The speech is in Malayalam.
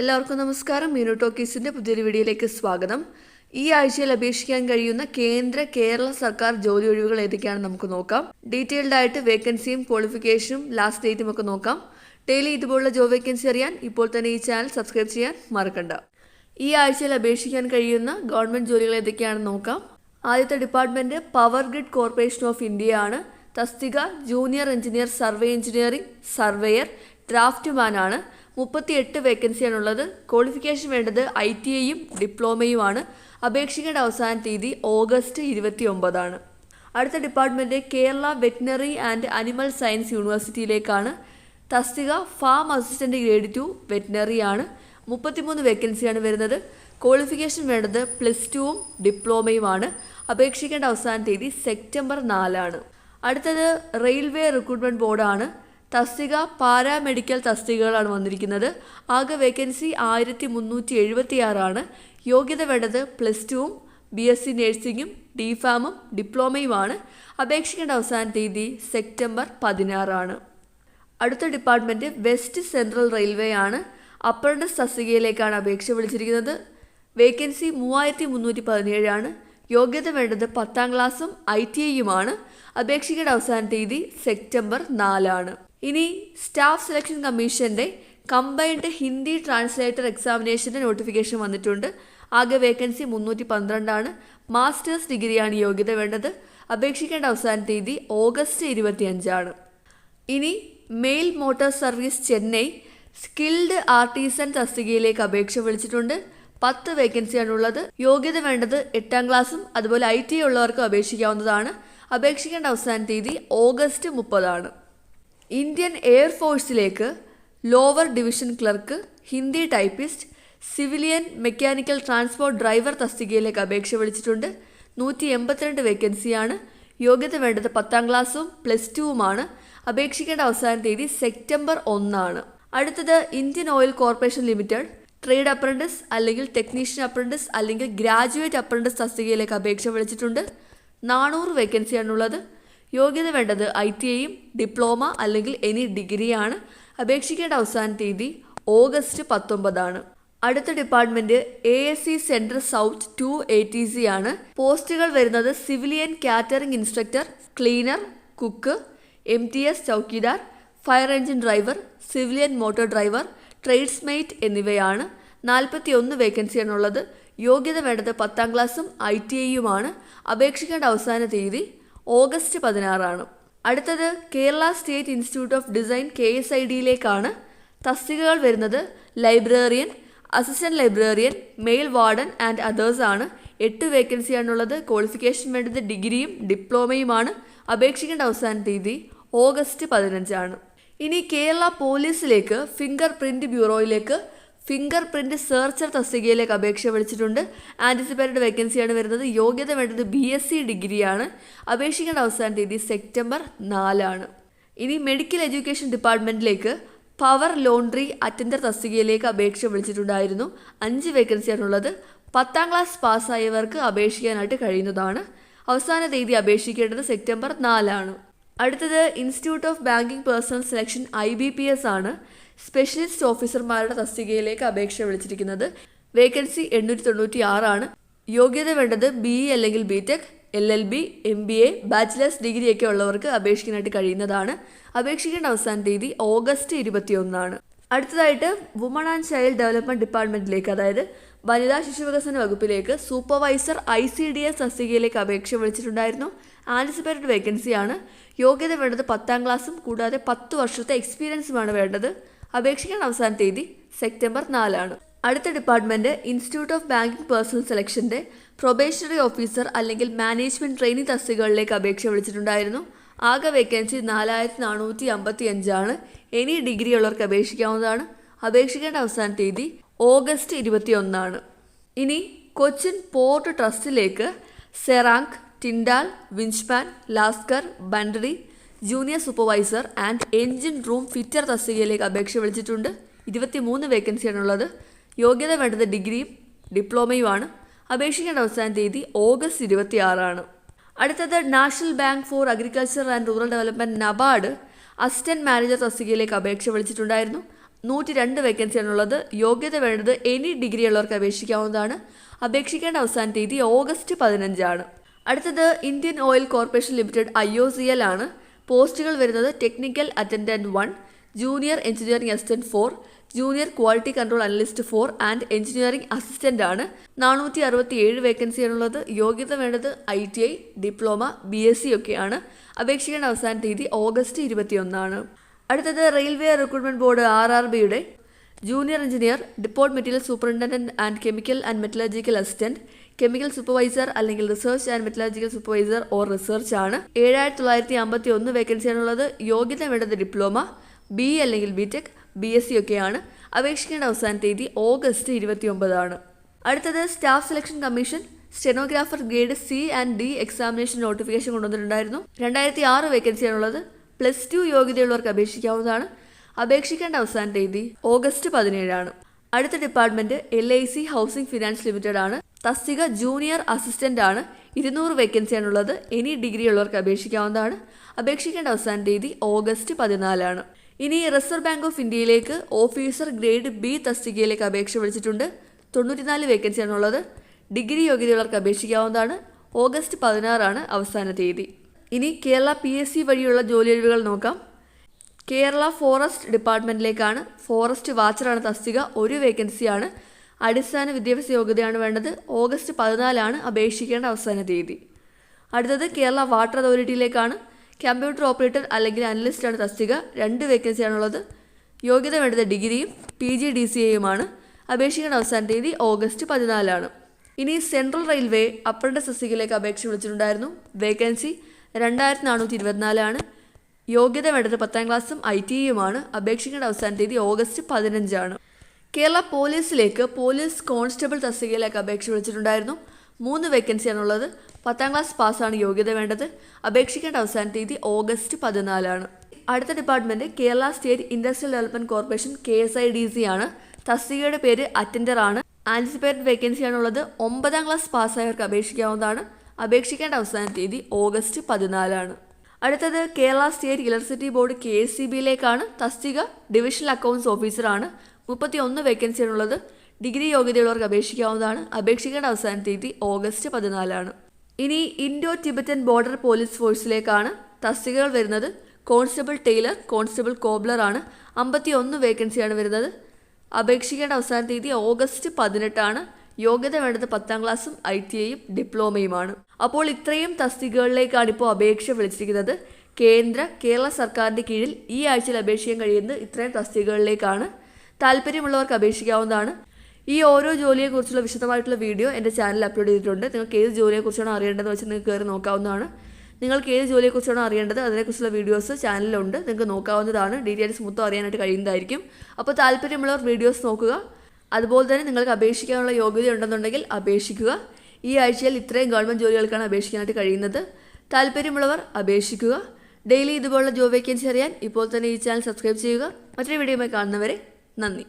എല്ലാവർക്കും നമസ്കാരം. മീനു ടോക്കീസിന്റെ പുതിയൊരു വീഡിയോയിലേക്ക് സ്വാഗതം. ഈ ആഴ്ചയിൽ അപേക്ഷിക്കാൻ കഴിയുന്ന കേന്ദ്ര കേരള സർക്കാർ ജോലി ഒഴിവുകൾ ഏതൊക്കെയാണെന്ന് നമുക്ക് നോക്കാം. ഡീറ്റെയിൽഡ് ആയിട്ട് വേക്കൻസിയും ക്വാളിഫിക്കേഷനും ലാസ്റ്റ് ഡേറ്റും ഒക്കെ നോക്കാം. ഡെയിലി ഇതുപോലുള്ള ജോബ് വേക്കൻസി അറിയാൻ ഇപ്പോൾ തന്നെ ഈ ചാനൽ സബ്സ്ക്രൈബ് ചെയ്യാൻ മറക്കണ്ട. ഈ ആഴ്ചയിൽ അപേക്ഷിക്കാൻ കഴിയുന്ന ഗവൺമെന്റ് ജോലികൾ ഏതൊക്കെയാണെന്ന് നോക്കാം. ആദ്യത്തെ department power grid corporation of India ആണ്. തസ്തിക junior engineer survey engineering surveyor draftsman ആണ്. മുപ്പത്തി എട്ട് വേക്കൻസിയാണുള്ളത്. ക്വാളിഫിക്കേഷൻ വേണ്ടത് ഐ ടി ഐയും ഡിപ്ലോമയുമാണ്. അപേക്ഷിക്കേണ്ട അവസാന തീയതി ഓഗസ്റ്റ് ഇരുപത്തി ഒമ്പതാണ് അടുത്ത department Kerala veterinary and animal science യൂണിവേഴ്സിറ്റിയിലേക്കാണ്. തസ്തിക farm assistant grade two veterinary ആണ് മുപ്പത്തിമൂന്ന് വേക്കൻസിയാണ് വരുന്നത്. ക്വാളിഫിക്കേഷൻ വേണ്ടത് പ്ലസ് ടുവും ഡിപ്ലോമയുമാണ്. അപേക്ഷിക്കേണ്ട അവസാന തീയതി സെപ്റ്റംബർ നാലാണ്. അടുത്തത് റെയിൽവേ റിക്രൂട്ട്മെന്റ് ബോർഡാണ്. തസ്തിക പാരാമെഡിക്കൽ തസ്തികകളാണ് വന്നിരിക്കുന്നത്. ആകെ വേക്കൻസി ആയിരത്തി മുന്നൂറ്റി എഴുപത്തി ആറാണ് യോഗ്യത വേണ്ടത് പ്ലസ് ടുവും ബി എസ് സി നഴ്സിംഗും ഡി ഫാമും ഡിപ്ലോമയുമാണ്. അപേക്ഷിക്കേണ്ട അവസാന തീയതി സെപ്റ്റംബർ പതിനാറാണ്. അടുത്ത ഡിപ്പാർട്ട്മെന്റ് വെസ്റ്റ് സെൻട്രൽ റെയിൽവേ ആണ് അപ്രന്റസ് തസ്തികയിലേക്കാണ് അപേക്ഷ വിളിച്ചിരിക്കുന്നത്. വേക്കൻസി മൂവായിരത്തി മുന്നൂറ്റി പതിനേഴാണ് യോഗ്യത വേണ്ടത് പത്താം ക്ലാസ്സും ഐ ടി ഐയുമാണ്. അപേക്ഷിക്കേണ്ട അവസാന തീയതി സെപ്റ്റംബർ നാലാണ്. ഇനി സ്റ്റാഫ് സെലക്ഷൻ കമ്മീഷന്റെ കമ്പൈൻഡ് ഹിന്ദി ട്രാൻസ്ലേറ്റർ എക്സാമിനേഷന്റെ നോട്ടിഫിക്കേഷൻ വന്നിട്ടുണ്ട്. ആകെ വേക്കൻസി മുന്നൂറ്റി പന്ത്രണ്ടാണ് മാസ്റ്റേഴ്സ് ഡിഗ്രിയാണ് യോഗ്യത വേണ്ടത്. അപേക്ഷിക്കേണ്ട അവസാന തീയതി ഓഗസ്റ്റ് ഇരുപത്തിയഞ്ചാണ്. ഇനി mail motor service Chennai skilled artisan തസ്തികയിലേക്ക് അപേക്ഷ വിളിച്ചിട്ടുണ്ട്. പത്ത് വേക്കൻസിയാണുള്ളത് യോഗ്യത വേണ്ടത് എട്ടാം ക്ലാസ്സും അതുപോലെ ഐ ടി ഉള്ളവർക്കും അപേക്ഷിക്കാവുന്നതാണ്. അപേക്ഷിക്കേണ്ട അവസാന തീയതി ഓഗസ്റ്റ് മുപ്പതാണ്. Indian എയർഫോഴ്സിലേക്ക് lower division clerk Hindi typist civilian mechanical transport driver തസ്തികയിലേക്ക് അപേക്ഷ വിളിച്ചിട്ടുണ്ട്. നൂറ്റി എൺപത്തിരണ്ട് വേക്കൻസിയാണ്. യോഗ്യത വേണ്ടത് പത്താം ക്ലാസ്സും പ്ലസ് ടുവുമാണ്. അപേക്ഷിക്കേണ്ട അവസാന തീയതി സെപ്റ്റംബർ ഒന്നാണ്. അടുത്തത് Indian Oil Corporation Limited trade apprentice അല്ലെങ്കിൽ ടെക്നീഷ്യൻ അപ്രന്റിസ് അല്ലെങ്കിൽ ഗ്രാജുവേറ്റ് അപ്രന്റിസ് തസ്തികയിലേക്ക് അപേക്ഷ വിളിച്ചിട്ടുണ്ട്. നാനൂറ് വേക്കൻസിയാണുള്ളത്. യോഗ്യത വേണ്ടത് ഐ ടി ഐയും ഡിപ്ലോമ അല്ലെങ്കിൽ എനി ഡിഗ്രിയാണ് അപേക്ഷിക്കേണ്ട അവസാന തീയതി ഓഗസ്റ്റ് പത്തൊമ്പതാണ്. അടുത്ത department A S C central south two A T C ആണ്. പോസ്റ്റുകൾ വരുന്നത് civilian catering instructor cleaner cook M T S chowkidar fire engine driver civilian motor driver trades mate എന്നിവയാണ്. നാൽപ്പത്തി ഒന്ന് വേക്കൻസിയാണുള്ളത് യോഗ്യത വേണ്ടത് പത്താം ക്ലാസ്സും ഐ ടി ഐയുമാണ്. അപേക്ഷിക്കേണ്ട അവസാന തീയതി ഓഗസ്റ്റ് പതിനാറാണ്. അടുത്തത് Kerala state institute of design K S I ഡിയിലേക്കാണ്. തസ്തികകൾ വരുന്നത് librarian assistant librarian male warden and others ആണ്. എട്ട് വേക്കൻസിയാണുള്ളത് ക്വാളിഫിക്കേഷൻ വേണ്ടത് ഡിഗ്രിയും ഡിപ്ലോമയുമാണ്. അപേക്ഷിക്കേണ്ട അവസാന തീയതി ഓഗസ്റ്റ് പതിനഞ്ചാണ്. ഇനി കേരള പോലീസിലേക്ക് ഫിംഗർ പ്രിന്റ് ബ്യൂറോയിലേക്ക് ഫിംഗർ പ്രിന്റ് സെർച്ചർ തസ്തികയിലേക്ക് അപേക്ഷ വിളിച്ചിട്ടുണ്ട്. ആന്റിസിപ്പേറ്റഡ് വേക്കൻസിയാണ് വരുന്നത്. യോഗ്യത വേണ്ടത് ബി എസ് സി ഡിഗ്രിയാണ്. അപേക്ഷിക്കേണ്ട അവസാന തീയതി സെപ്റ്റംബർ നാലാണ്. ഇനി മെഡിക്കൽ എഡ്യൂക്കേഷൻ ഡിപ്പാർട്ട്മെന്റിലേക്ക് പവർ ലോണ്ട്രി അറ്റൻഡർ തസ്തികയിലേക്ക് അപേക്ഷ വിളിച്ചിട്ടുണ്ടായിരുന്നു. അഞ്ച് വേക്കൻസിയാണുള്ളത് പത്താം ക്ലാസ് പാസ്സായവർക്ക് അപേക്ഷിക്കാനായിട്ട് കഴിയുന്നതാണ്. അവസാന തീയതി അപേക്ഷിക്കേണ്ടത് സെപ്റ്റംബർ നാലാണ്. അടുത്തത് institute of banking personnel selection I B P S ആണ്. സ്പെഷ്യലിസ്റ്റ് ഓഫീസർമാരുടെ തസ്തികയിലേക്ക് അപേക്ഷ വിളിച്ചിരിക്കുന്നത് വേക്കൻസി എണ്ണൂറ്റി തൊണ്ണൂറ്റി ആറാണ് യോഗ്യത വേണ്ടത് ബി ഇ അല്ലെങ്കിൽ B tech L L B M B A bachelors degree ഒക്കെ ഉള്ളവർക്ക് അപേക്ഷിക്കാനായിട്ട് കഴിയുന്നതാണ്. അപേക്ഷിക്കേണ്ട അവസാന തീയതി ഓഗസ്റ്റ് ഇരുപത്തിയൊന്നാണ്. അടുത്തതായിട്ട് വുമൺ ആൻഡ് ചൈൽഡ് ഡെവലപ്മെന്റ് ഡിപ്പാർട്ട്മെന്റിലേക്ക് അതായത് വനിതാ ശിശുവികസന വകുപ്പിലേക്ക് supervisor I C D S തസ്തികയിലേക്ക് അപേക്ഷ വിളിച്ചിട്ടുണ്ടായിരുന്നു. ആന്റിസിപ്പേറ്റഡ് വേക്കൻസിയാണ് യോഗ്യത വേണ്ടത് പത്താം ക്ലാസ്സും കൂടാതെ പത്ത് വർഷത്തെ എക്സ്പീരിയൻസുമാണ് വേണ്ടത്. അപേക്ഷിക്കാൻ അവസാന തീയതി സെപ്റ്റംബർ നാലാണ്. അടുത്ത department institute of banking personnel സെലക്ഷന്റെ probationary officer അല്ലെങ്കിൽ മാനേജ്മെന്റ് ട്രെയിനിങ് തസ്തികകളിലേക്ക് അപേക്ഷ വിളിച്ചിട്ടുണ്ടായിരുന്നു. ആകെ വേക്കൻസി നാലായിരത്തി നാനൂറ്റി അമ്പത്തി അഞ്ചാണ് എനി ഡിഗ്രി ഉള്ളവർക്ക് അപേക്ഷിക്കാവുന്നതാണ്. അപേക്ഷിക്കേണ്ട അവസാന തീയതി ഓഗസ്റ്റ് ഇരുപത്തി ഒന്നാണ് ഇനി കൊച്ചിൻ പോർട്ട് ട്രസ്റ്റിലേക്ക് സെറാങ്ക് ടിൻഡാൽ വിൻസ്പാൻ ലാസ്കർ ബണ്ടറി junior supervisor and engine room fitter തസ്തികയിലേക്ക് അപേക്ഷ വിളിച്ചിട്ടുണ്ട്. ഇരുപത്തി മൂന്ന് വേക്കൻസിയാണുള്ളത്. യോഗ്യത വേണ്ടത് ഡിഗ്രിയും ഡിപ്ലോമയുമാണ്. അപേക്ഷിക്കേണ്ട അവസാന തീയതി ഓഗസ്റ്റ് ഇരുപത്തിയാറാണ്. അടുത്തത് national bank for agriculture and rural development NABARD assistant manager തസ്തികയിലേക്ക് അപേക്ഷ വിളിച്ചിട്ടുണ്ടായിരുന്നു. നൂറ്റി രണ്ട് വേക്കൻസിയാണുള്ളത്. യോഗ്യത വേണ്ടത് എനി ഡിഗ്രി ഉള്ളവർക്ക് അപേക്ഷിക്കാവുന്നതാണ്. അപേക്ഷിക്കേണ്ട അവസാന തീയതി ഓഗസ്റ്റ് പതിനഞ്ചാണ്. അടുത്തത് Indian oil corporation limited I O C L ആണ്. പോസ്റ്റുകൾ വരുന്നത് technical attendant one junior engineering assistant four junior quality control analyst four and engineering assistant ആണ്. നാനൂറ്റി അറുപത്തി ഏഴ് വേക്കൻസിയാണുള്ളത് യോഗ്യത വേണ്ടത് I T I diploma B S C ഒക്കെയാണ് അപേക്ഷിക്കേണ്ട അവസാന തീയതി ഓഗസ്റ്റ് ഇരുപത്തിയൊന്നാണ്. അടുത്തത് railway recruitment board R R ബിയുടെ junior engineer depot material superintendent and chemical and metallurgical assistant chemical supervisor അല്ലെങ്കിൽ research and metallurgical supervisor or research ആണ്. ഏഴായിരത്തി തൊള്ളായിരത്തി അമ്പത്തി ഒന്ന് വേക്കൻസിയാണുള്ളത്. യോഗ്യത വേണ്ടത് ഡിപ്ലോമ ബി അല്ലെങ്കിൽ B tech B S C ഒക്കെയാണ്. അപേക്ഷിക്കേണ്ട അവസാന തീയതി ഓഗസ്റ്റ് ഇരുപത്തിയൊമ്പതാണ്. അടുത്തത് staff selection commission. Stenographer grade C and D examination notification കൊണ്ടുവന്നിട്ടുണ്ടായിരുന്നു. രണ്ടായിരത്തി ആറ് വേക്കൻസിയാണുള്ളത്. Plus two യോഗ്യതയുള്ളവർക്ക് അപേക്ഷിക്കാവുന്നതാണ്. അപേക്ഷിക്കേണ്ട അവസാന തീയതി ഓഗസ്റ്റ് പതിനേഴാണ്. അടുത്ത department L I C housing finance limited ആണ്. തസ്തിക ജൂനിയർ അസിസ്റ്റന്റ് ആണ്. ഇരുന്നൂറ് വേക്കൻസിയാണുള്ളത് ഇനി ഡിഗ്രി ഉള്ളവർക്ക് അപേക്ഷിക്കാവുന്നതാണ്. അപേക്ഷിക്കേണ്ട അവസാന തീയതി ഓഗസ്റ്റ് പതിനാലാണ്. ഇനി റിസർവ് ബാങ്ക് ഓഫ് ഇന്ത്യയിലേക്ക് ഓഫീസർ ഗ്രേഡ് ബി തസ്തികയിലേക്ക് അപേക്ഷ വിളിച്ചിട്ടുണ്ട്. തൊണ്ണൂറ്റിനാല് വേക്കൻസിയാണുള്ളത് ഡിഗ്രി യോഗ്യതയുള്ളവർക്ക് അപേക്ഷിക്കാവുന്നതാണ്. ഓഗസ്റ്റ് പതിനാറാണ് അവസാന തീയതി. ഇനി കേരള പി എസ് സി വഴിയുള്ള ജോലിയൊഴിവുകൾ നോക്കാം. കേരള ഫോറസ്റ്റ് ഡിപ്പാർട്ട്മെന്റിലേക്കാണ് ഫോറസ്റ്റ് വാച്ചറാണ് തസ്തിക. ഒരു വേക്കൻസിയാണ് അടിസ്ഥാന വിദ്യാഭ്യാസ യോഗ്യതയാണ് വേണ്ടത്. ഓഗസ്റ്റ് പതിനാലാണ് അപേക്ഷിക്കേണ്ട അവസാന തീയതി. അടുത്തത് കേരള വാട്ടർ അതോറിറ്റിയിലേക്കാണ്. കമ്പ്യൂട്ടർ ഓപ്പറേറ്റർ അല്ലെങ്കിൽ അനലിസ്റ്റാണ് തസ്തിക. രണ്ട് വേക്കൻസിയാണുള്ളത്. യോഗ്യത വേണ്ടത് ഡിഗ്രിയും പി ജി ഡി സി എയുമാണ് അപേക്ഷിക്കേണ്ട അവസാന തീയതി ഓഗസ്റ്റ് പതിനാലാണ്. ഇനി സെൻട്രൽ റെയിൽവേ അപ്രന്റസ് തസ്തികയിലേക്ക് അപേക്ഷ വിളിച്ചിട്ടുണ്ടായിരുന്നു. വേക്കൻസി രണ്ടായിരത്തി നാനൂറ്റി ഇരുപത്തിനാലാണ് യോഗ്യത വേണ്ടത് പത്താം ക്ലാസ്സും ഐ ടി യുമാണ് അപേക്ഷിക്കേണ്ട അവസാന തീയതി ഓഗസ്റ്റ് പതിനഞ്ചാണ്. കേരള പോലീസിലേക്ക് പോലീസ് കോൺസ്റ്റബിൾ തസ്തികയിലേക്ക് അപേക്ഷ വിളിച്ചിട്ടുണ്ടായിരുന്നു. മൂന്ന് വേക്കൻസിയാണുള്ളത്. പത്താം ക്ലാസ് പാസ്സാണ് യോഗ്യത വേണ്ടത്. അപേക്ഷിക്കേണ്ട അവസാന തീയതി ഓഗസ്റ്റ് പതിനാലാണ്. അടുത്ത department Kerala state industrial development corporation K S I D C ആണ്. തസ്തികയുടെ പേര് അറ്റൻഡർ ആണ്. ആന്റിസിപ്പേറ്റഡ് വേക്കൻസിയാണുള്ളത്. ഒമ്പതാം ക്ലാസ് പാസ്സായവർക്ക് അപേക്ഷിക്കാവുന്നതാണ്. അപേക്ഷിക്കേണ്ട അവസാന തീയതി ഓഗസ്റ്റ് പതിനാലാണ്. അടുത്തത് Kerala state electricity board K S C ബിയിലേക്കാണ്. തസ്തിക ഡിവിഷണൽ അക്കൗണ്ട്സ് ഓഫീസറാണ്. മുപ്പത്തി ഒന്ന് വേക്കൻസിയാണുള്ളത് ഡിഗ്രി യോഗ്യതയുള്ളവർക്ക് അപേക്ഷിക്കാവുന്നതാണ്. അപേക്ഷിക്കേണ്ട അവസാന തീയതി ഓഗസ്റ്റ് പതിനാലാണ്. ഇനി ഇൻഡോ ടിബറ്റൻ ബോർഡർ പോലീസ് ഫോഴ്സിലേക്കാണ് തസ്തികകൾ വരുന്നത്. കോൺസ്റ്റബിൾ ടൈലർ കോൺസ്റ്റബിൾ കോബ്ലർ ആണ് അമ്പത്തി ഒന്ന് വേക്കൻസിയാണ് വരുന്നത്. അപേക്ഷിക്കേണ്ട അവസാന തീയതി ഓഗസ്റ്റ് പതിനെട്ടാണ്. യോഗ്യത വേണ്ടത് പത്താം ക്ലാസ്സും ഐ ടി ഐയും ഡിപ്ലോമയുമാണ്. അപ്പോൾ ഇത്രയും തസ്തികകളിലേക്കാണ് ഇപ്പോൾ അപേക്ഷ വിളിച്ചിരിക്കുന്നത്. കേന്ദ്ര കേരള സർക്കാരിന്റെ കീഴിൽ ഈ ആഴ്ചയിൽ അപേക്ഷിക്കാൻ കഴിയുന്നത് ഇത്രയും തസ്തികകളിലേക്കാണ്. താല്പര്യമുള്ളവർക്ക് അപേക്ഷിക്കാവുന്നതാണ്. ഈ ഓരോ ജോലിയെക്കുറിച്ചുള്ള വിശദമായിട്ടുള്ള വീഡിയോ എന്റെ ചാനൽ അപ്ലോഡ് ചെയ്തിട്ടുണ്ട്. നിങ്ങൾക്ക് ഏത് ജോലിയെക്കുറിച്ചാണ് അറിയേണ്ടതെന്ന് വെച്ചാൽ നിങ്ങൾക്ക് കയറി നോക്കാവുന്നതാണ്. നിങ്ങൾക്ക് ഏത് ജോലിയെക്കുറിച്ചാണ് അറിയേണ്ടത് അതിനെക്കുറിച്ചുള്ള വീഡിയോസ് ചാനലിലുണ്ട്. നിങ്ങൾക്ക് നോക്കാവുന്നതാണ്. ഡീറ്റെയിൽസ് മൊത്തം അറിയാനായിട്ട് കഴിയുന്നതായിരിക്കും. അപ്പോൾ താല്പര്യമുള്ളവർ വീഡിയോസ് നോക്കുക. അതുപോലെ തന്നെ നിങ്ങൾക്ക് അപേക്ഷിക്കാനുള്ള യോഗ്യത ഉണ്ടെന്നുണ്ടെങ്കിൽ അപേക്ഷിക്കുക. ഈ ആഴ്ചയിൽ ഇത്രയും ഗവൺമെന്റ് ജോലികൾക്കാണ് അപേക്ഷിക്കാനായിട്ട് കഴിയുന്നത്. താല്പര്യമുള്ളവർ അപേക്ഷിക്കുക. ഡെയിലി ഇതുപോലുള്ള ജോബ് വേക്കൻസി അറിയാൻ ഇപ്പോൾ തന്നെ ഈ ചാനൽ സബ്സ്ക്രൈബ് ചെയ്യുക. മറ്റൊരു വീഡിയോയുമായി കാണുന്നവരെ നന്ദി.